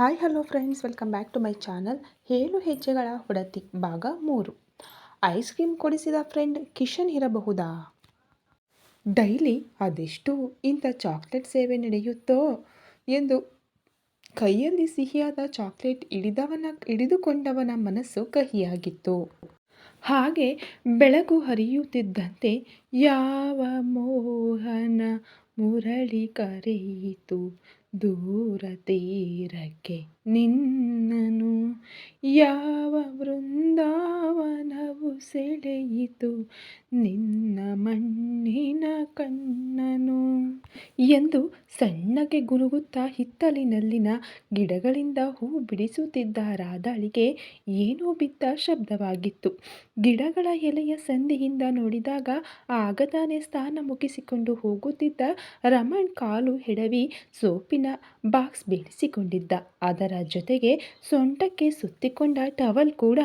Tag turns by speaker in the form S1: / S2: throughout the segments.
S1: Hi hello friends welcome back to my channel ಏಳು ಹೆಜ್ಜೆಗಳ ಹೊಡತಿ, ಭಾಗ ಮೂರು. ಐಸ್ ಕ್ರೀಮ್ ಕೊಡಿಸಿದ ಫ್ರೆಂಡ್ ಕಿಶನ್ ಇರಬಹುದಾ? ಡೈಲಿ ಅದೆಷ್ಟು ಇಂಥ ಚಾಕ್ಲೇಟ್ ಸೇವೆ ನಡೆಯುತ್ತೋ ಎಂದು ಕೈಯಲ್ಲಿ ಸಿಹಿಯಾದ ಚಾಕ್ಲೇಟ್ ಹಿಡಿದವನ, ಹಿಡಿದುಕೊಂಡವನ ಮನಸ್ಸು ಕಹಿಯಾಗಿತ್ತು. ಹಾಗೆ ಬೆಳಕು ಹರಿಯುತ್ತಿದ್ದಂತೆ ಯಾವ ಮೋಹನ ಮುರಳಿ ಕರೆಯಿತು. ದೂರ ತೀರಕ್ಕೆ ನಿನ್ನನು. ಯಾವ ವೃಂದಾವನವು ಸೆಳೆಯಿತು? ನಿನ್ನ ಮಣ್ಣಿನ ಕಣ್ಣನು. ಎಂದು ಸಣ್ಣಗೆ ಗುನುಗುತ್ತಾ ಹಿತ್ತಲಿನಲ್ಲಿನ ಗಿಡಗಳಿಂದ ಹೂ ಬಿಡಿಸುತ್ತಿದ್ದ ರಾಧಾಳಿಗೆ ಏನೋ ಬಿದ್ದ ಶಬ್ದವಾಗಿತ್ತು. ಗಿಡಗಳ ಎಲೆಯ ಸಂಧಿಯಿಂದ ನೋಡಿದಾಗ ಆಗತಾನೆ ಸ್ಥಾನ ಮುಗಿಸಿಕೊಂಡು ಹೋಗುತ್ತಿದ್ದ ರಮಣ್ ಕಾಲು ಹೆಡವಿ ಸೋಪಿನ ಬಾಕ್ಸ್ ಬೀಳಿಸಿಕೊಂಡಿದ್ದ ಅದರ ಜೊತೆಗೆ ಸೊಂಟಕ್ಕೆ ಸುತ್ತಿಕೊಂಡ ಟವಲ್ ಕೂಡ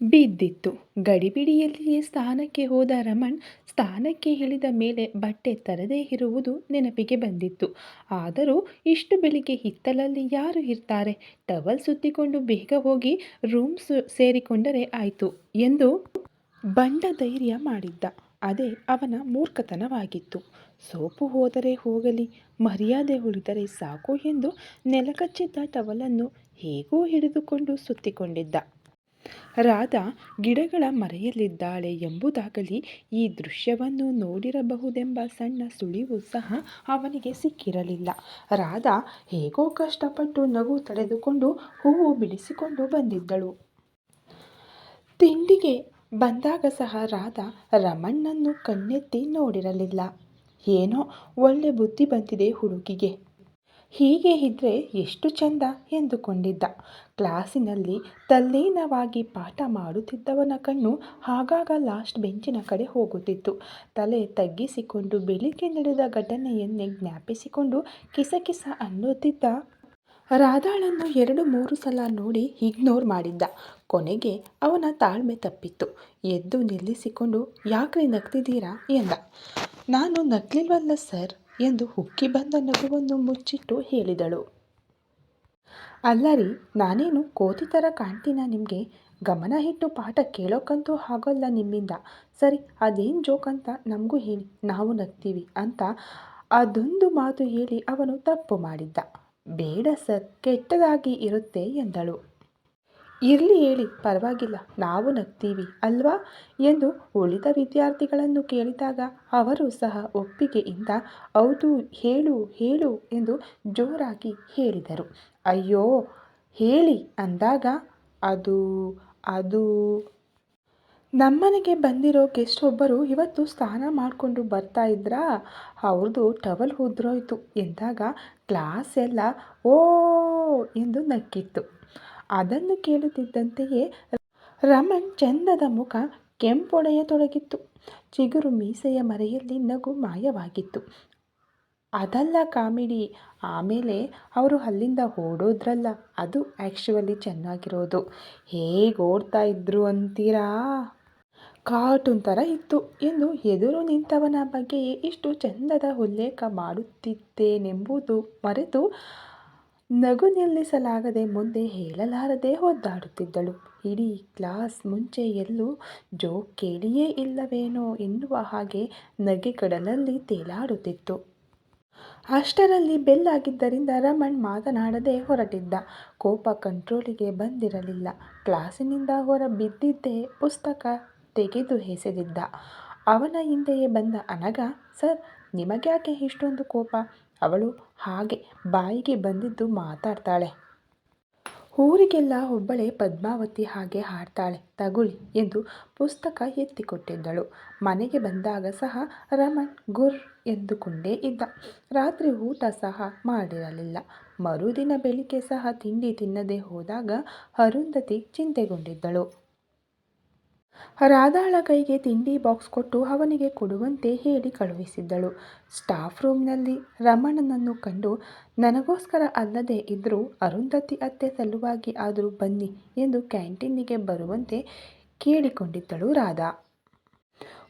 S1: ಬಿದ್ದಿತ್ತು. ಗಡಿಬಿಡಿಯಲ್ಲಿಯೇ ಸ್ಥಾನಕ್ಕೆ ಹೋದ ರಮಣ್ ಸ್ಥಾನಕ್ಕೆ ಇಳಿದ ಮೇಲೆ ಬಟ್ಟೆ ತರದೇ ಇರುವುದು ನೆನಪಿಗೆ ಬಂದಿತ್ತು. ಆದರೂ ಇಷ್ಟು ಬೆಳಿಗ್ಗೆ ಹಿತ್ತಲಲ್ಲಿ ಯಾರು ಇರ್ತಾರೆ? ಟವಲ್ ಸುತ್ತಿಕೊಂಡು ಬೇಗ ಹೋಗಿ ರೂಮ್ ಸೇರಿಕೊಂಡರೆ ಆಯಿತು ಎಂದು ಬಂಡ ಧೈರ್ಯ ಮಾಡಿದ್ದ. ಅದೇ ಅವನ ಮೂರ್ಖತನವಾಗಿತ್ತು. ಸೋಪು ಹೋದರೆ ಹೋಗಲಿ, ಮರ್ಯಾದೆ ಉಳಿದರೆ ಸಾಕು ಎಂದು ನೆಲಕಚ್ಚಿದ್ದ ಟವಲನ್ನು ಹೇಗೂ ಹಿಡಿದುಕೊಂಡು ಸುತ್ತಿಕೊಂಡಿದ್ದ. ರಾಧಾ ಗಿಡಗಳ ಮರೆಯಲ್ಲಿದ್ದಾಳೆ ಎಂಬುದಾಗಲಿ ಈ ದೃಶ್ಯವನ್ನು ನೋಡಿರಬಹುದೆಂಬ ಸಣ್ಣ ಸುಳಿವು ಸಹ ಅವನಿಗೆ ಸಿಕ್ಕಿರಲಿಲ್ಲ. ರಾಧಾ ಹೇಗೋ ಕಷ್ಟಪಟ್ಟು ನಗು ತಡೆದುಕೊಂಡು ಹೂವು ಬಿಡಿಸಿಕೊಂಡು ಬಂದಿದ್ದಳು. ತಿಂಡಿಗೆ ಬಂದಾಗ ಸಹ ರಾಧಾ ರಮಣ್ಣನ್ನು ಕಣ್ಣೆತ್ತಿ ನೋಡಿರಲಿಲ್ಲ. ಏನೋ ಒಳ್ಳೆ ಬುದ್ಧಿ ಬಂದಿದೆ ಹುಡುಗಿಗೆ. ಹೀಗೆ ಇದ್ರೆ ಎಷ್ಟು ಚಂದ ಎಂದುಕೊಂಡಿದ್ದ. ಕ್ಲಾಸಿನಲ್ಲಿ ತಲ್ಲೀನವಾಗಿ ಪಾಠ ಮಾಡುತ್ತಿದ್ದವನ ಕಣ್ಣು ಆಗಾಗ ಲಾಸ್ಟ್ ಬೆಂಚಿನ ಕಡೆ ಹೋಗುತ್ತಿತ್ತು. ತಲೆ ತಗ್ಗಿಸಿಕೊಂಡು ಬೆಳಿಗ್ಗೆ ನಡೆದ ಘಟನೆಯನ್ನೇ ಜ್ಞಾಪಿಸಿಕೊಂಡು ಕಿಸಕಿಸ ಅನ್ನುತ್ತಿದ್ದ ರಾಧಾಳನ್ನು ಎರಡು ಮೂರು ಸಲ ನೋಡಿ ಇಗ್ನೋರ್ ಮಾಡಿದ್ದ. ಕೊನೆಗೆ ಅವನ ತಾಳ್ಮೆ ತಪ್ಪಿತ್ತು. ಎದ್ದು ನಿಲ್ಲಿಸಿಕೊಂಡು, ಯಾಕ್ರಿ ನಗ್ತಿದ್ದೀರಾ? ಎಂದ. ನಾನು ನಗ್ಲಿಲ್ವಲ್ಲ ಸರ್ ಎಂದು ಹುಕ್ಕಿ ಬಂದ ನಗುವನ್ನು ಮುಚ್ಚಿಟ್ಟು ಹೇಳಿದಳು. ಅಲ್ಲ ರೀ, ನಾನೇನು ಕೋತಿ ಥರ ಕಾಣ್ತೀನ ನಿಮಗೆ? ಗಮನ ಇಟ್ಟು ಪಾಠ ಕೇಳೋಕ್ಕಂತೂ ಆಗೋಲ್ಲ ನಿಮ್ಮಿಂದ. ಸರಿ, ಅದೇನು ಜೋಕ್ ಅಂತ ನಮಗೂ ಹೇಳಿ, ನಾವು ನಗ್ತೀವಿ ಅಂತ ಅದೊಂದು ಮಾತು ಹೇಳಿ ಅವನು ತಪ್ಪು ಮಾಡಿದ್ದ. ಬೇಡ ಸರ್, ಕೆಟ್ಟದಾಗಿ ಇರುತ್ತೆ ಎಂದಳು. ಇರಲಿ ಹೇಳಿ, ಪರವಾಗಿಲ್ಲ, ನಾವು ನಗ್ತೀವಿ ಅಲ್ವಾ? ಎಂದು ಉಳಿದ ವಿದ್ಯಾರ್ಥಿಗಳನ್ನು ಕೇಳಿದಾಗ ಅವರು ಸಹ ಒಪ್ಪಿಗೆಯಿಂದ, ಹೌದು, ಹೇಳು ಹೇಳು ಎಂದು ಜೋರಾಗಿ ಹೇಳಿದರು. ಅಯ್ಯೋ, ಹೇಳಿ ಅಂದಾಗ, ಅದು ಅದು, ನಮ್ಮನೆಗೆ ಬಂದಿರೋ ಗೆಸ್ಟ್ ಒಬ್ಬರು ಇವತ್ತು ಸ್ನಾನ ಮಾಡಿಕೊಂಡು ಬರ್ತಾ ಇದ್ರಾ? ಅವ್ರದ್ದು ಟವಲ್ ಉದ್ರೋಯ್ತು ಎಂದಾಗ, ಕ್ಲಾಸ್ ಎಲ್ಲ ಓ, ಎಂದು ನಕ್ಕಿತ್ತು. ಅದನ್ನು ಕೇಳುತ್ತಿದ್ದಂತೆಯೇ ರಮಣ್ ಚಂದದ ಮುಖ ಕೆಂಪೊಡೆಯತೊಡಗಿತ್ತು ಚಿಗುರು ಮೀಸೆಯ ಮರೆಯಲ್ಲಿ ನಗು ಮಾಯವಾಗಿತ್ತು. ಅದಲ್ಲ ಕಾಮಿಡಿ, ಆಮೇಲೆ ಅವರು ಅಲ್ಲಿಂದ ಓಡೋದ್ರಲ್ಲ, ಅದು ಆ್ಯಕ್ಚುಲಿ ಚೆನ್ನಾಗಿರೋದು. ಹೇಗೆ ಓಡ್ತಾ ಇದ್ರು ಅಂತೀರಾ? ಕಾರ್ಟೂನ್ ಥರ ಇತ್ತು ಎಂದು ಎದುರು ನಿಂತವನ ಬಗ್ಗೆಯೇ ಇಷ್ಟು ಚಂದದ ಉಲ್ಲೇಖ ಮಾಡುತ್ತಿದ್ದೇನೆಂಬುದು ಮರೆತು ನಗು ನಿಲ್ಲಿಸಲಾಗದೆ ಮುಂದೆ ಹೇಳಲಾರದೆ ಒದ್ದಾಡುತ್ತಿದ್ದಳು. ಇಡೀ ಕ್ಲಾಸ್ ಮುಂಚೆ ಎಲ್ಲೂ ಜೋಕ್ ಕೇಳಿಯೇ ಇಲ್ಲವೇನೋ ಎನ್ನುವ ಹಾಗೆ ನಗೆಗಡಲಲ್ಲಿ ತೇಲಾಡುತ್ತಿತ್ತು. ಅಷ್ಟರಲ್ಲಿ ಬೆಲ್ ಆಗಿದ್ದರಿಂದ ರಮಣ್ ಮಾತನಾಡದೆ ಹೊರಟಿದ್ದ. ಕೋಪ ಕಂಟ್ರೋಲಿಗೆ ಬಂದಿರಲಿಲ್ಲ. ಕ್ಲಾಸಿನಿಂದ ಹೊರ ಬಿದ್ದಿದ್ದೇ ಪುಸ್ತಕ ತೆಗೆದು ಎಸೆದಿದ್ದ. ಅವನ ಹಿಂದೆಯೇ ಬಂದ ಅನಗ ಸರ್, ನಿಮಗ್ಯಾಕೆ ಇಷ್ಟೊಂದು ಕೋಪ? ಅವಳು ಹಾಗೆ ಬಾಯಿಗೆ ಬಂದಿದ್ದು ಮಾತಾಡ್ತಾಳೆ. ಊರಿಗೆಲ್ಲ ಒಬ್ಬಳೇ ಪದ್ಮಾವತಿ ಹಾಗೆ ಹಾಡ್ತಾಳೆ ತಗುಳಿ ಎಂದು ಪುಸ್ತಕ ಎತ್ತಿಕೊಟ್ಟಿದ್ದಳು. ಮನೆಗೆ ಬಂದಾಗ ಸಹ ರಮಣ್ ಗುರ್ ಎಂದುಕೊಂಡೇ ಇದ್ದ. ರಾತ್ರಿ ಊಟ ಸಹ ಮಾಡಿರಲಿಲ್ಲ. ಮರುದಿನ ಬೆಳಿಗ್ಗೆ ಸಹ ತಿಂಡಿ ತಿನ್ನದೆ ಹೋದಾಗ ಅರುಂಧತಿ ಚಿಂತೆಗೊಂಡಿದ್ದಳು. ರಾಧಾಳ ಕೈಗೆ ತಿಂಡಿ ಬಾಕ್ಸ್ ಕೊಟ್ಟು ಅವನಿಗೆ ಕೊಡುವಂತೆ ಹೇಳಿ ಕಳುಹಿಸಿದ್ದಳು. ಸ್ಟಾಫ್ ರೂಮ್ನಲ್ಲಿ ರಮಣನನ್ನು ಕಂಡು, ನನಗೋಸ್ಕರ ಅಲ್ಲದೆ ಇದ್ದರೂ ಅರುಂಧತಿ ಅತ್ತೆ ಸಲುವಾಗಿ ಆದರೂ ಬನ್ನಿ ಎಂದು ಕ್ಯಾಂಟೀನಿಗೆ ಬರುವಂತೆ ಕೇಳಿಕೊಂಡಿದ್ದಳು ರಾಧಾ.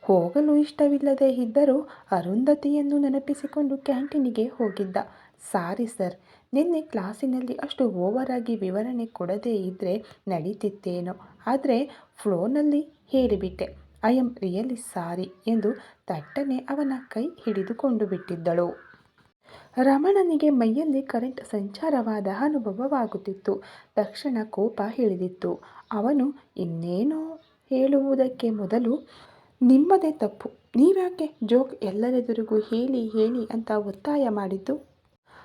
S1: ಹೋಗಲು ಇಷ್ಟವಿಲ್ಲದೆ ಇದ್ದರೂ ಅರುಂಧತಿಯನ್ನು ನೆನಪಿಸಿಕೊಂಡು ಕ್ಯಾಂಟೀನಿಗೆ ಹೋಗಿದ್ದ. ಸಾರಿ ಸರ್, ನಿನ್ನೆ ಕ್ಲಾಸಿನಲ್ಲಿ ಅಷ್ಟು ಓವರಾಗಿ ವಿವರಣೆ ಕೊಡದೇ ಇದ್ದರೆ ನಡೀತಿತ್ತೇನೋ. ಆದರೆ ಫ್ಲೋನಲ್ಲಿ ಹೇಳಿಬಿಟ್ಟೆ, ಐ ಆಮ್ ರಿಯಲಿ ಸಾರಿ ಎಂದು ತಟ್ಟನೆ ಅವನ ಕೈ ಹಿಡಿದುಕೊಂಡು ಬಿಟ್ಟಿದ್ದಳು. ರಮಣನಿಗೆ ಮೈಯಲ್ಲಿ ಕರೆಂಟ್ ಸಂಚಾರವಾದ ಅನುಭವವಾಗುತ್ತಿತ್ತು. ತಕ್ಷಣ ಕೋಪ ಹಿಡಿದಿತ್ತು ಅವನು ಇನ್ನೇನೋ ಹೇಳುವುದಕ್ಕೆ ಮೊದಲು ನಿಮ್ಮದೇ ತಪ್ಪು. ನೀವ್ಯಾಕೆ ಜೋಕ್ ಎಲ್ಲರೆದುರಿಗೂ ಹೇಳಿ ಹೇಳಿ ಅಂತ ಒತ್ತಾಯ ಮಾಡಿದ್ದು?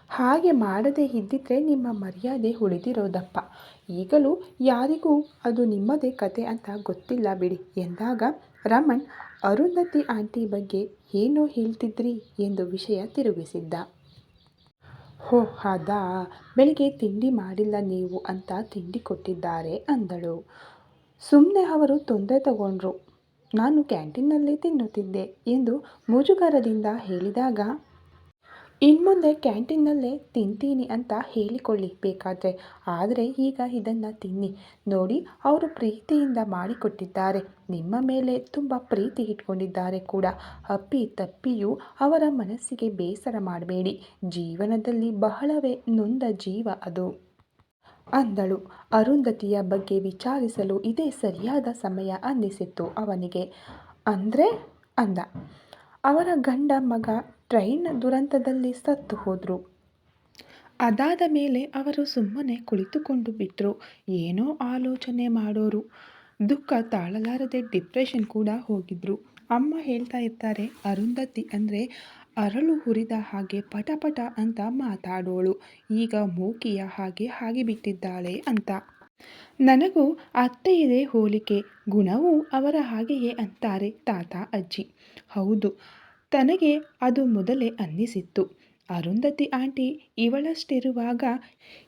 S1: ಹಾಗೆ ಮಾಡದೇ ಇದ್ದಿದ್ರೆ ನಿಮ್ಮ ಮರ್ಯಾದೆ ಉಳಿದಿರೋದಪ್ಪ. ಈಗಲೂ ಯಾರಿಗೂ ಅದು ನಿಮ್ಮದೇ ಕತೆ ಅಂತ ಗೊತ್ತಿಲ್ಲ ಬಿಡಿ. ಎಂದಾಗ ರಮಣ್, ಅರುಂಧತಿ ಆಂಟಿ ಬಗ್ಗೆ ಏನೋ ಹೇಳ್ತಿದ್ರಿ? ಎಂದು ವಿಷಯ ತಿರುಗಿಸಿದ್ದ. ಹೋ, ಅದಾ, ಬೆಳಿಗ್ಗೆ ತಿಂಡಿ ಮಾಡಿಲ್ಲ ನೀವು ಅಂತ ತಿಂಡಿ ಕೊಟ್ಟಿದ್ದಾರೆ, ಅಂದಳು. ಸುಮ್ಮನೆ ಅವರು ತೊಂದರೆ ತಗೊಂಡ್ರು. ನಾನು ಕ್ಯಾಂಟೀನ್ನಲ್ಲೇ ತಿನ್ನುತ್ತಿದ್ದೆ, ಎಂದು ಮುಜುಗರದಿಂದ ಹೇಳಿದಾಗ ಇನ್ಮುಂದೆ ಕ್ಯಾಂಟೀನ್ನಲ್ಲೇ ತಿಂತೀನಿ ಅಂತ ಹೇಳಿಕೊಳ್ಳಿ ಬೇಕಾದರೆ. ಆದರೆ ಈಗ ಇದನ್ನು ತಿನ್ನಿ. ನೋಡಿ, ಅವರು ಪ್ರೀತಿಯಿಂದ ಮಾಡಿಕೊಟ್ಟಿದ್ದಾರೆ. ನಿಮ್ಮ ಮೇಲೆ ತುಂಬ ಪ್ರೀತಿ ಇಟ್ಕೊಂಡಿದ್ದಾರೆ ಕೂಡ. ಅಪ್ಪಿ ತಪ್ಪಿಯೂ ಅವರ ಮನಸ್ಸಿಗೆ ಬೇಸರ ಮಾಡಬೇಡಿ. ಜೀವನದಲ್ಲಿ ಬಹಳವೇ ನೊಂದ ಜೀವ ಅದು. ಅಂದಳು. ಅರುಂಧತಿಯ ಬಗ್ಗೆ ವಿಚಾರಿಸಲು ಇದೇ ಸರಿಯಾದ ಸಮಯ ಅನ್ನಿಸಿತ್ತು ಅವನಿಗೆ. ಅಂದರೆ? ಅಂದ. ಅವರ ಗಂಡ ಮಗ ಟ್ರೈನ್ ದುರಂತದಲ್ಲಿ ಸತ್ತು ಹೋದರು. ಅದಾದ ಮೇಲೆ ಅವರು ಸುಮ್ಮನೆ ಕುಳಿತುಕೊಂಡು ಬಿಟ್ಟರು ಏನೋ ಆಲೋಚನೆ ಮಾಡೋರು. ದುಃಖ ತಾಳಲಾರದೆ ಡಿಪ್ರೆಷನ್ ಕೂಡ ಹೋಗಿದ್ರು. ಅಮ್ಮ ಹೇಳ್ತಾ ಇರ್ತಾರೆ, ಅರುಂಧತಿ ಅಂದರೆ ಅರಳು ಹುರಿದ ಹಾಗೆ ಪಟಪಟ ಪಟ ಅಂತ ಮಾತಾಡೋಳು. ಈಗ ಮೂಕಿಯ ಹಾಗೆ ಆಗಿಬಿಟ್ಟಿದ್ದಾಳೆ ಅಂತ. ನನಗೂ ಅತ್ತೆಯಿದೆ ಹೋಲಿಕೆ, ಗುಣವು ಅವರ ಹಾಗೆಯೇ ಅಂತಾರೆ ತಾತ, ಅಜ್ಜಿ. ಹೌದು, ತನಗೆ ಅದು ಮೊದಲೇ ಅನ್ನಿಸಿತ್ತು. ಅರುಂಧತಿ ಆಂಟಿ ಇವಳಷ್ಟಿರುವಾಗ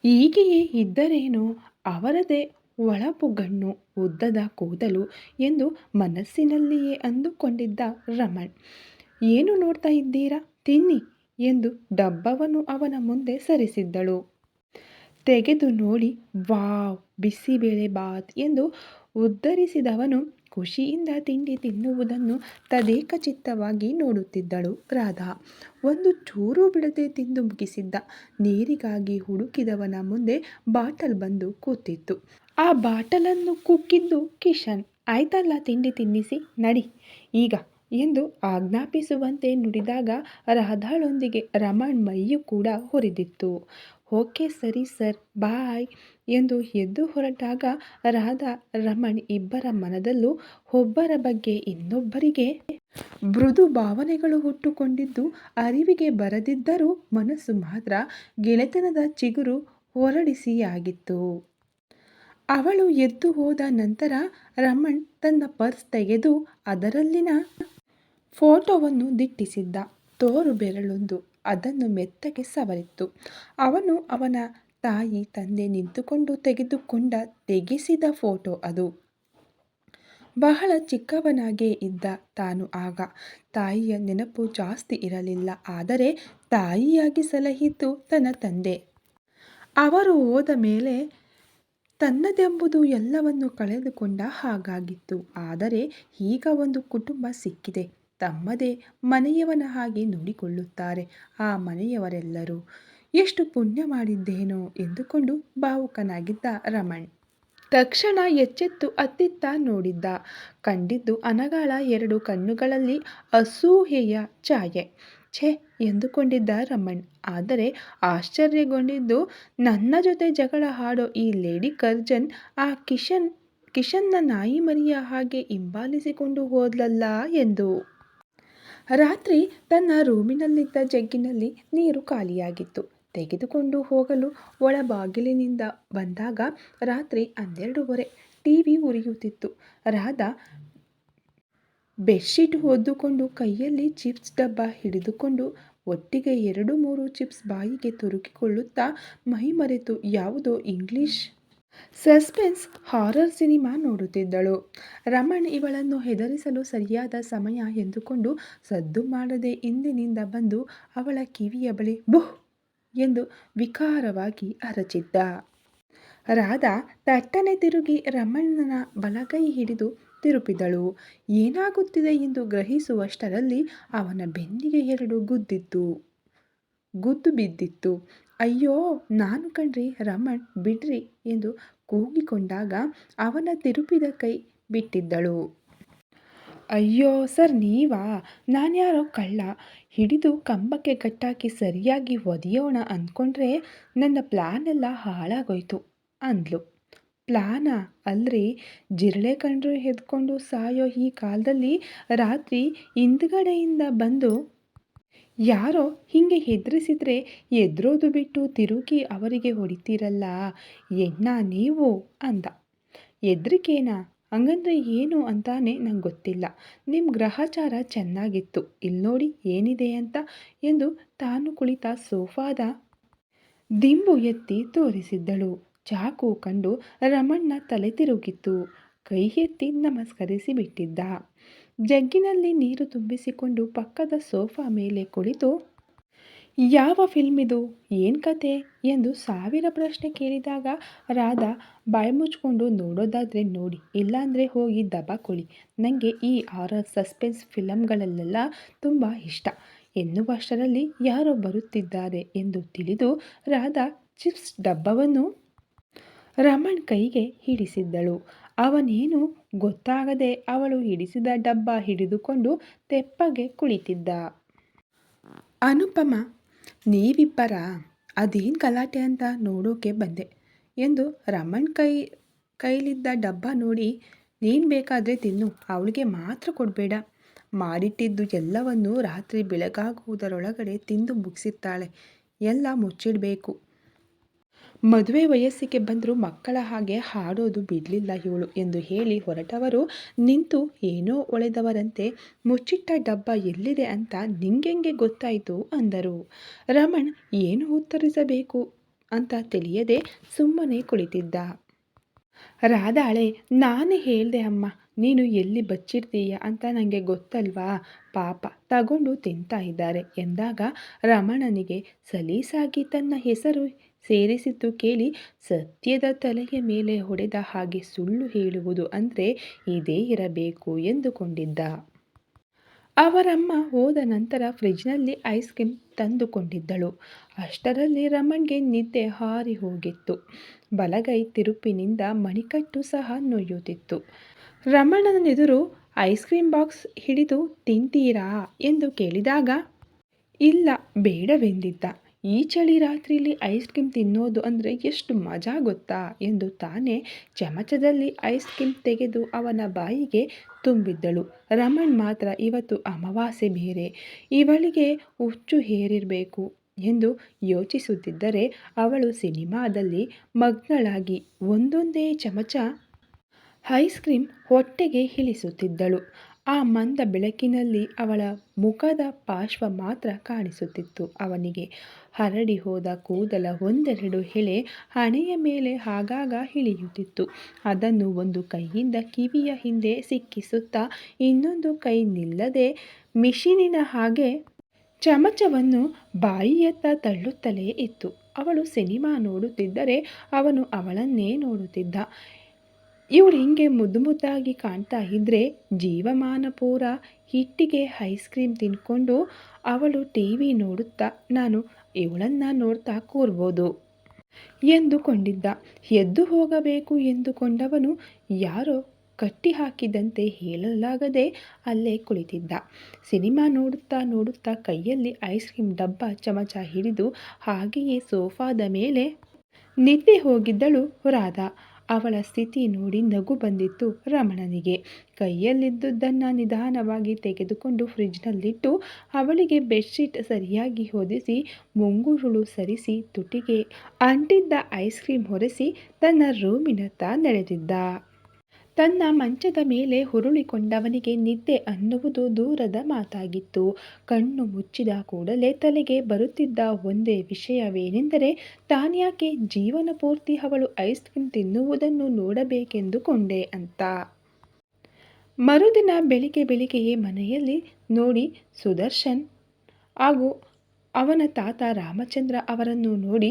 S1: ಈಗೆಯೇ ಇದ್ದರೇನೋ ಅವರದೇ ಒಳಪು ಗಣ್ಣು ಉದ್ದದ ಕೂದಲು ಎಂದು ಮನಸ್ಸಿನಲ್ಲಿಯೇ ಅಂದುಕೊಂಡಿದ್ದ ರಮಣ್. ಏನು ನೋಡ್ತಾ ಇದ್ದೀರಾ? ತಿನ್ನಿ ಎಂದು ಡಬ್ಬವನ್ನು ಅವನ ಮುಂದೆ ಸರಿಸಿದ್ದಳು. ತೆಗೆದು ನೋಡಿ, ವಾವ್ ಬಿಸಿಬೇಳೆ ಬಾತ್ ಎಂದು ಉದ್ಧರಿಸಿದವನು ಖುಷಿಯಿಂದ ತಿಂಡಿ ತಿನ್ನುವುದನ್ನು ತದೇಕಚಿತ್ತವಾಗಿ ನೋಡುತ್ತಿದ್ದಳು ರಾಧಾ. ಒಂದು ಚೂರು ಬಿಡದೆ ತಿಂದು ಮುಗಿಸಿದ್ದ, ನೀರಿಗಾಗಿ ಹುಡುಕಿದವನ ಮುಂದೆ ಬಾಟಲ್ ಬಂದು ಕೂತಿತ್ತು. ಆ ಬಾಟಲನ್ನು ಕುಕ್ಕಿದ್ದು ಕಿಶನ್. ಆಯ್ತಲ್ಲ ತಿಂಡಿ ತಿನ್ನಿಸಿ, ನಡಿ. ಈಗ ಎಂದು ಆಜ್ಞಾಪಿಸುವಂತೆ ನುಡಿದಾಗ ರಾಧಾಳೊಂದಿಗೆ ರಮಣ್ ಮೈಯು ಕೂಡ ಹುರಿದಿತ್ತು. ಓಕೆ ಸರಿ ಸರ್, ಬಾಯ್. ಎಂದು ಎದ್ದು ಹೊರಟಾಗ ರಾಧಾ ರಮಣ್ ಇಬ್ಬರ ಮನದಲ್ಲೂ ಒಬ್ಬರ ಬಗ್ಗೆ ಇನ್ನೊಬ್ಬರಿಗೆ ಮೃದು ಭಾವನೆಗಳು ಹುಟ್ಟುಕೊಂಡಿದ್ದು ಅರಿವಿಗೆ ಬರದಿದ್ದರೂ ಮನಸ್ಸು ಮಾತ್ರ ಗೆಳೆತನದ ಚಿಗುರು ಹೊರಡಿಸಿಯಾಗಿತ್ತು. ಅವಳು ಎದ್ದು ಹೋದ ನಂತರ ರಮಣ್ ತನ್ನ ಪರ್ಸ್ ತೆಗೆದು ಅದರಲ್ಲಿನ ಫೋಟೋವನ್ನು ದಿಟ್ಟಿಸಿದ್ದ ತೋರು ಬೆರಳೊಂದು ಅದನ್ನು ಮೆತ್ತಗೆ ಸವರಿತ್ತು. ಅವನು ಅವನ ತಾಯಿ ತಂದೆ ನಿಂತುಕೊಂಡು ತೆಗೆದುಕೊಂಡ ತೆಗೆಸಿದ ಫೋಟೋ ಅದು. ಬಹಳ ಚಿಕ್ಕವನಾಗೇ ಇದ್ದ ತಾನು ಆಗ. ತಾಯಿಯ ನೆನಪು ಜಾಸ್ತಿ ಇರಲಿಲ್ಲ, ಆದರೆ ತಾಯಿಯಾಗಿ ಸಲಹಿತು ತನ್ನ ತಂದೆ. ಅವರು ಹೋದ ಮೇಲೆ ತನ್ನದೆಂಬುದು ಎಲ್ಲವನ್ನು ಕಳೆದುಕೊಂಡ ಹಾಗಾಗಿತ್ತು. ಆದರೆ ಈಗ ಒಂದು ಕುಟುಂಬ ಸಿಕ್ಕಿದೆ. ತಮ್ಮದೇ ಮನೆಯವನ ಹಾಗೆ ನೋಡಿಕೊಳ್ಳುತ್ತಾರೆ. ಆ ಮನೆಯವರೆಲ್ಲರೂ ಎಷ್ಟು ಪುಣ್ಯ ಮಾಡಿದ್ದೇನೋ ಎಂದುಕೊಂಡು ಭಾವುಕನಾಗಿದ್ದ ರಮಣ್. ತಕ್ಷಣ ಎಚ್ಚೆತ್ತು ಅತ್ತಿತ್ತ ನೋಡಿದ್ದ. ಕಂಡಿದ್ದು ಅನಗಾಳ ಎರಡು ಕಣ್ಣುಗಳಲ್ಲಿ ಅಸೂಹೆಯ ಛಾಯೆ. ಛೇ ಎಂದುಕೊಂಡಿದ್ದ ರಮಣ್. ಆದರೆ ಆಶ್ಚರ್ಯಗೊಂಡಿದ್ದು ನನ್ನ ಜೊತೆ ಜಗಳ ಹಾಡೋ ಈ ಲೇಡಿ ಕರ್ಜನ್ ಆ ಕಿಶನ್, ಕಿಶನ್ನ ನಾಯಿ ಮರಿಯ ಹಾಗೆ ಹಿಂಬಾಲಿಸಿಕೊಂಡು ಹೋದ್ಲಲ್ಲ ಎಂದು. ರಾತ್ರಿ ತನ್ನ ರೂಮಿನಲ್ಲಿದ್ದ ಜಗ್ಗಿನಲ್ಲಿ ನೀರು ಖಾಲಿಯಾಗಿತ್ತು. ತೆಗೆದುಕೊಂಡು ಹೋಗಲು ಒಳ ಬಾಗಿಲಿನಿಂದ ಬಂದಾಗ ರಾತ್ರಿ ಹನ್ನೆರಡೂವರೆ. ಟಿ ವಿ ಉರಿಯುತ್ತಿತ್ತು. ರಾಧಾ ಬೆಡ್ಶೀಟ್ ಹೊದ್ದುಕೊಂಡು ಕೈಯಲ್ಲಿ ಚಿಪ್ಸ್ ಡಬ್ಬ ಹಿಡಿದುಕೊಂಡು ಒಟ್ಟಿಗೆ ಎರಡು ಮೂರು ಚಿಪ್ಸ್ ಬಾಯಿಗೆ ತುರುಕಿಕೊಳ್ಳುತ್ತಾ ಮೈಮರೆತು ಯಾವುದೋ ಇಂಗ್ಲಿಷ್ ಸಸ್ಪೆನ್ಸ್ ಹಾರರ್ ಸಿನಿಮಾ ನೋಡುತ್ತಿದ್ದಳು. ರಮಣ್ ಇವಳನ್ನು ಹೆದರಿಸಲು ಸರಿಯಾದ ಸಮಯ ಎಂದುಕೊಂಡು ಸದ್ದು ಮಾಡದೆ ಹಿಂದಿನಿಂದ ಬಂದು ಅವಳ ಕಿವಿಯ ಬಳಿ ಬುಹ್ ಎಂದು ವಿಕಾರವಾಗಿ ಅರಚಿದ್ದ. ರಾಧಾ ತಟ್ಟನೆ ತಿರುಗಿ ರಮಣ್ಣನ ಬಲಗೈ ಹಿಡಿದು ತಿರುಪಿದಳು. ಏನಾಗುತ್ತಿದೆ ಎಂದು ಗ್ರಹಿಸುವಷ್ಟರಲ್ಲಿ ಅವನ ಬೆನ್ನಿಗೆ ಎರಡು ಗುದ್ದಿತ್ತು. ಗುದ್ದು ಬಿದ್ದಿತ್ತು. ಅಯ್ಯೋ, ನಾನು ಕಣ್ರಿ ರಮಣ್ ಬಿಡ್ರಿ ಎಂದು ಕೂಗಿಕೊಂಡಾಗ ಅವನ ತಿರುಪಿದ ಕೈ ಬಿಟ್ಟಿದ್ದಳು. ಅಯ್ಯೋ ಸರ್, ನೀವಾ? ನಾನ್ಯಾರೋ ಕಳ್ಳ. ಹಿಡಿದು ಕಂಬಕ್ಕೆ ಕಟ್ಟಾಕಿ ಸರಿಯಾಗಿ ಒದೆಯೋಣ ಅಂದ್ಕೊಂಡ್ರೆ ನನ್ನ ಪ್ಲ್ಯಾನ್ ಎಲ್ಲ ಹಾಳಾಗೋಯ್ತು ಅಂದ್ಲು. ಪ್ಲ್ಯಾನಾ ಅಲ್ರಿ, ಜಿರಳೆ ಕಂಡ್ರು ಹೆದ್ಕೊಂಡು ಸಾಯೋ ಈ ಕಾಲದಲ್ಲಿ ರಾತ್ರಿ ಹಿಂದ್ಗಡೆಯಿಂದ ಬಂದು ಯಾರೋ ಹಿಂಗೆ ಹೆದರಿಸಿದ್ರೆ ಎದ್ರೋದು ಬಿಟ್ಟು ತಿರುಗಿ ಅವರಿಗೆ ಹೊಡಿತೀರಲ್ಲ ಎಣ್ಣ ನೀವು? ಅಂದ. ಹೆದ್ರಿಕೇನಾ ಹಂಗಂದ್ರೆ ಏನು ಅಂತಾನೆ ನಂಗೆ ಗೊತ್ತಿಲ್ಲ. ನಿಮ್ಮ ಗ್ರಹಚಾರ ಚೆನ್ನಾಗಿತ್ತು. ಇಲ್ಲಿ ನೋಡಿ ಏನಿದೆ ಅಂತ ಎಂದು ತಾನು ಕುಳಿತ ಸೋಫಾದ ದಿಂಬು ಎತ್ತಿ ತೋರಿಸಿದ್ದಳು. ಚಾಕು ಕಂಡು ರಮಣ್ಣ ತಲೆ ತಿರುಗಿತ್ತು. ಕೈ ಎತ್ತಿ ನಮಸ್ಕರಿಸಿ ಬಿಟ್ಟಿದ್ದ. ಜಗ್ಗಿನಲ್ಲಿ ನೀರು ತುಂಬಿಸಿಕೊಂಡು ಪಕ್ಕದ ಸೋಫಾ ಮೇಲೆ ಕುಳಿತು ಯಾವ ಫಿಲ್ಮ್ ಇದು? ಏನು ಕತೆ? ಎಂದು ಸಾವಿರ ಪ್ರಶ್ನೆ ಕೇಳಿದಾಗ ರಾಧಾ ಬಾಯಿ ಮುಚ್ಕೊಂಡು ನೋಡೋದಾದರೆ ನೋಡಿ, ಇಲ್ಲಾಂದರೆ ಹೋಗಿ ದಬಾಕೊಳ್ಳಿ ನನಗೆ ಈ ಹಾರರ್ ಸಸ್ಪೆನ್ಸ್ ಫಿಲಮ್ಗಳಲ್ಲೆಲ್ಲ ತುಂಬ ಇಷ್ಟ. ಎನ್ನುವಷ್ಟರಲ್ಲಿ ಯಾರೋ ಬರುತ್ತಿದ್ದಾರೆ ಎಂದು ತಿಳಿದು ರಾಧಾ ಚಿಪ್ಸ್ ಡಬ್ಬವನ್ನು ರಮಣ್ ಕೈಗೆ ಹಿಡಿಸಿದ್ದಳು. ಅವನೇನು ಗೊತ್ತಾಗದೆ ಅವಳು ಹಿಡಿಸಿದ ಡಬ್ಬ ಹಿಡಿದುಕೊಂಡು ತೆಪ್ಪಗೆ ಕುಳಿತಿದ್ದ. ಅನುಪಮ ನೀವಿಬ್ಬರ ಅದೇನು ಗಲಾಟೆ ಅಂತ ನೋಡೋಕೆ ಬಂದೆ ಎಂದು ರಮಣ್ ಕೈ, ಕೈಲಿದ್ದ ಡಬ್ಬ ನೋಡಿ, ನೀನು ಬೇಕಾದರೆ ತಿನ್ನು, ಅವಳಿಗೆ ಮಾತ್ರ ಕೊಡಬೇಡ. ಮಾಡಿಟ್ಟಿದ್ದು ಎಲ್ಲವನ್ನೂ ರಾತ್ರಿ ಬೆಳಗಾಗುವುದರೊಳಗಡೆ ತಿಂದು ಮುಗಿಸಿರ್ತಾಳೆ. ಎಲ್ಲ ಮುಚ್ಚಿಡಬೇಕು. ಮದುವೆ ವಯಸ್ಸಿಗೆ ಬಂದರೂ ಮಕ್ಕಳ ಹಾಗೆ ಹಾಡೋದು ಬಿಡಲಿಲ್ಲ ಇವಳು ಎಂದು ಹೇಳಿ ಹೊರಟವರು, ನಿಂತು ಏನೋ ಒಳೆದವರಂತೆ, ಮುಚ್ಚಿಟ್ಟ ಡಬ್ಬ ಎಲ್ಲಿದೆ ಅಂತ ನಿಂಗೆಂಗೆ ಗೊತ್ತಾಯಿತು? ಅಂದರು. ರಮಣ್, ಏನು ಉತ್ತರಿಸಬೇಕು? ಅಂತ ತಿಳಿಯದೆ ಸುಮ್ಮನೆ ಕುಳಿತಿದ್ದ. ರಾಧಾಳೆ, ನಾನು ಹೇಳಿದೆ ಅಮ್ಮ, ನೀನು ಎಲ್ಲಿ ಬಚ್ಚಿರ್ತೀಯ ಅಂತ ನನಗೆ ಗೊತ್ತಲ್ವಾ? ಪಾಪ, ತಗೊಂಡು ತಿಂತಾ ಇದ್ದಾರೆ. ಎಂದಾಗ ರಮಣನಿಗೆ, ಸಲೀಸಾಗಿ ತನ್ನ ಹೆಸರು ಸೇರಿಸಿದ್ದು ಕೇಳಿ ಸತ್ಯದ ತಲೆಯ ಮೇಲೆ ಹೊಡೆದ ಹಾಗೆ ಸುಳ್ಳು ಹೇಳುವುದು ಅಂದರೆ ಇದೇ ಇರಬೇಕು ಎಂದುಕೊಂಡಿದ್ದ. ಅವರಮ್ಮ ಹೋದ ನಂತರ ಫ್ರಿಜ್ನಲ್ಲಿ ಐಸ್ ಕ್ರೀಮ್ ತಂದುಕೊಂಡಿದ್ದಳು. ಅಷ್ಟರಲ್ಲಿ ರಮಣ್ಗೆ ನಿದ್ದೆ ಹಾರಿ ಹೋಗಿತ್ತು. ಬಲಗೈ ತಿರುಪಿನಿಂದ ಮಣಿಕಟ್ಟು ಸಹ ನೋಯುತ್ತಿತ್ತು ರಮಣನೆದುರು ಐಸ್ ಕ್ರೀಮ್ ಬಾಕ್ಸ್ ಹಿಡಿದು, ತಿಂತೀರಾ? ಎಂದು ಕೇಳಿದಾಗ, ಇಲ್ಲ, ಬೇಡವೆಂದಿದ್ದ. ಈ ಚಳಿ ರಾತ್ರಿಯಲ್ಲಿ ಐಸ್ ಕ್ರೀಮ್ ತಿನ್ನೋದು ಅಂದರೆ ಎಷ್ಟು ಮಜಾ ಗೊತ್ತಾ? ಎಂದು ತಾನೇ ಚಮಚದಲ್ಲಿ ಐಸ್ ಕ್ರೀಮ್ ತೆಗೆದು ಅವನ ಬಾಯಿಗೆ ತುಂಬಿದ್ದಳು. ರಮಣ್ ಮಾತ್ರ ಇವತ್ತು ಅಮಾವಾಸ್ಯೆ ಬೇರೆ. ಇವಳಿಗೆ ಹುಚ್ಚು ಹೇರಿರಬೇಕು ಎಂದು ಯೋಚಿಸುತ್ತಿದ್ದರೆ ಅವಳು ಸಿನಿಮಾದಲ್ಲಿ ಮಗ್ನಳಾಗಿ ಒಂದೊಂದೇ ಚಮಚ ಐಸ್ ಕ್ರೀಮ್ ಹೊಟ್ಟೆಗೆ ಇಳಿಸುತ್ತಿದ್ದಳು. ಆ ಮಂದ ಬೆಳಕಿನಲ್ಲಿ ಅವಳ ಮುಖದ ಪಾರ್ಶ್ವ ಮಾತ್ರ ಕಾಣಿಸುತ್ತಿತ್ತು. ಅವನಿಗೆ ಹರಡಿ ಹೋದ ಕೂದಲ ಒಂದೆರಡು ಎಳೆ ಹಣೆಯ ಮೇಲೆ ಆಗಾಗ ಇಳಿಯುತ್ತಿತ್ತು. ಅದನ್ನು ಒಂದು ಕೈಯಿಂದ ಕಿವಿಯ ಹಿಂದೆ ಸಿಕ್ಕಿಸುತ್ತಾ ಇನ್ನೊಂದು ಕೈ ನಿಲ್ಲದೆ ಮಿಷಿನಿನ ಹಾಗೆ ಚಮಚವನ್ನು ಬಾಯಿಯತ್ತ ತಳ್ಳುತ್ತಲೇ ಇತ್ತು. ಅವಳು ಸಿನಿಮಾ ನೋಡುತ್ತಿದ್ದರೆ ಅವನು ಅವಳನ್ನೇ ನೋಡುತ್ತಿದ್ದ. ಇವಳು ಹಿಂಗೆ ಮುದ್ದು ಮುದ್ದಾಗಿ ಕಾಣ್ತಾ ಇದ್ದರೆ ಜೀವಮಾನ ಪೂರ ಹಿಟ್ಟಿಗೆ ಐಸ್ ಕ್ರೀಮ್ ತಿನ್ಕೊಂಡು ಅವಳು ಟಿ ವಿ ನೋಡುತ್ತಾ ನಾನು ಇವಳನ್ನು ನೋಡ್ತಾ ಕೂರ್ಬೋದು ಎಂದುಕೊಂಡಿದ್ದ. ಎದ್ದು ಹೋಗಬೇಕು ಎಂದುಕೊಂಡವನು ಯಾರೋ ಕಟ್ಟಿ ಹಾಕಿದಂತೆ ಹೇಳಲಾಗದೆ ಅಲ್ಲೇ ಕುಳಿತಿದ್ದ. ಸಿನಿಮಾ ನೋಡುತ್ತಾ ನೋಡುತ್ತಾ ಕೈಯಲ್ಲಿ ಐಸ್ ಕ್ರೀಮ್ ಡಬ್ಬ ಚಮಚ ಹಿಡಿದು ಹಾಗೆಯೇ ಸೋಫಾದ ಮೇಲೆ ನಿದ್ದೆ ಹೋಗಿದ್ದಳು ರಾಧಾ. ಅವಳ ಸ್ಥಿತಿ ನೋಡಿ ನಗು ಬಂದಿತ್ತು ರಮಣನಿಗೆ. ಕೈಯಲ್ಲಿದ್ದುದನ್ನು ನಿಧಾನವಾಗಿ ತೆಗೆದುಕೊಂಡು ಫ್ರಿಜ್ನಲ್ಲಿಟ್ಟು ಅವಳಿಗೆ ಬೆಡ್ಶೀಟ್ ಸರಿಯಾಗಿ ಹೊದಿಸಿ, ಮುಂಗುರುಳು ಸರಿಸಿ, ತುಟಿಗೆ ಅಂಟಿದ್ದ ಐಸ್ ಕ್ರೀಮ್ ಹೊರೆಸಿ ತನ್ನ ರೂಮಿನತ್ತ ನಡೆದಿದ್ದ ತನ್ನ ಮಂಚದ ಮೇಲೆ ಹುರುಳಿಕೊಂಡವನಿಗೆ ನಿದ್ದೆ ಅನ್ನುವುದು ದೂರದ ಮಾತಾಗಿತ್ತು. ಕಣ್ಣು ಮುಚ್ಚಿದ ಕೂಡಲೇ ತಲೆಗೆ ಬರುತ್ತಿದ್ದ ಒಂದೇ ವಿಷಯವೇನೆಂದರೆ, ತಾನ್ಯಾಕೆ ಜೀವನ ಪೂರ್ತಿ ಅವಳು ಐಸ್ ಕ್ರೀಮ್ ತಿನ್ನುವುದನ್ನು ನೋಡಬೇಕೆಂದುಕೊಂಡೆ ಅಂತ. ಮರುದಿನ ಬೆಳಿಗ್ಗೆ ಬೆಳಿಗ್ಗೆಯೇ ಮನೆಯಲ್ಲಿ ನೋಡಿ ಸುದರ್ಶನ್ ಹಾಗೂ ಅವನ ತಾತ ರಾಮಚಂದ್ರ ಅವರನ್ನು ನೋಡಿ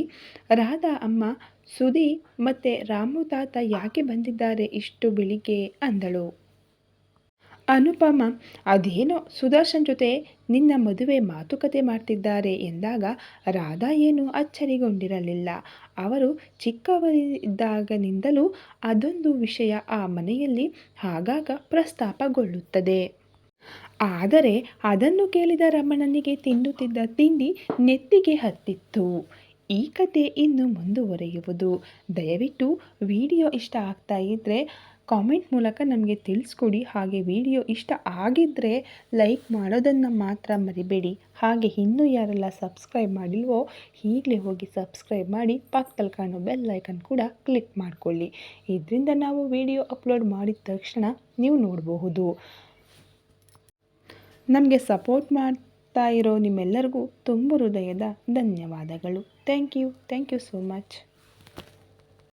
S1: ರಾಧಾ ಅಮ್ಮ ಸುದಿ ಮತ್ತೆ ರಾಮು ತಾತ ಯಾಕೆ ಬಂದಿದ್ದಾರೆ ಇಷ್ಟು ಬೆಳಿಗ್ಗೆ? ಅಂದಳು. ಅನುಪಮ ಅದೇನೋ ಸುದರ್ಶನ್ ಜೊತೆ ನಿನ್ನ ಮದುವೆ ಮಾತುಕತೆ ಮಾಡ್ತಿದ್ದಾರೆ ಎಂದಾಗ ರಾಧಾ ಏನು ಅಚ್ಚರಿಗೊಂಡಿರಲಿಲ್ಲ. ಅವರು ಚಿಕ್ಕವರಿದ್ದಾಗನಿಂದಲೂ ಅದೊಂದು ವಿಷಯ ಆ ಮನೆಯಲ್ಲಿ ಆಗಾಗ ಪ್ರಸ್ತಾಪಗೊಳ್ಳುತ್ತದೆ. ಆದರೆ ಅದನ್ನು ಕೇಳಿದ ರಮಣನಿಗೆ ತಿನ್ನುತ್ತಿದ್ದ ತಿಂಡಿ ನೆತ್ತಿಗೆ ಹತ್ತಿತ್ತು. ಈ ಕತೆ ಇನ್ನು ಮುಂದುವರೆಯುವುದು. ದಯವಿಟ್ಟು ವಿಡಿಯೋ ಇಷ್ಟ ಆಗ್ತಾ ಇದ್ದರೆ ಕಾಮೆಂಟ್ ಮೂಲಕ ನಮಗೆ ತಿಳಿಸ್ಕೊಡಿ. ಹಾಗೆ ವಿಡಿಯೋ ಇಷ್ಟ ಆಗಿದ್ದರೆ ಲೈಕ್ ಮಾಡೋದನ್ನು ಮಾತ್ರ ಮರಿಬೇಡಿ. ಹಾಗೆ ಇನ್ನೂ ಯಾರೆಲ್ಲ ಸಬ್ಸ್ಕ್ರೈಬ್ ಮಾಡಿಲ್ವೋ ಈಗಲೇ ಹೋಗಿ ಸಬ್ಸ್ಕ್ರೈಬ್ ಮಾಡಿ ಪಕ್ಕದಲ್ಲಿ ಕಾಣೋ ಬೆಲ್ ಐಕನ್ ಕೂಡ ಕ್ಲಿಕ್ ಮಾಡಿಕೊಳ್ಳಿ. ಇದರಿಂದ ನಾವು ವಿಡಿಯೋ ಅಪ್ಲೋಡ್ ಮಾಡಿದ ತಕ್ಷಣ ನೀವು ನೋಡಬಹುದು. ನಮಗೆ ಸಪೋರ್ಟ್ ಮಾಡ್ತಾ ಇರೋ ನಿಮ್ಮೆಲ್ಲರಿಗೂ ತುಂಬ ಹೃದಯದ ಧನ್ಯವಾದಗಳು. Thank you. Thank you so much.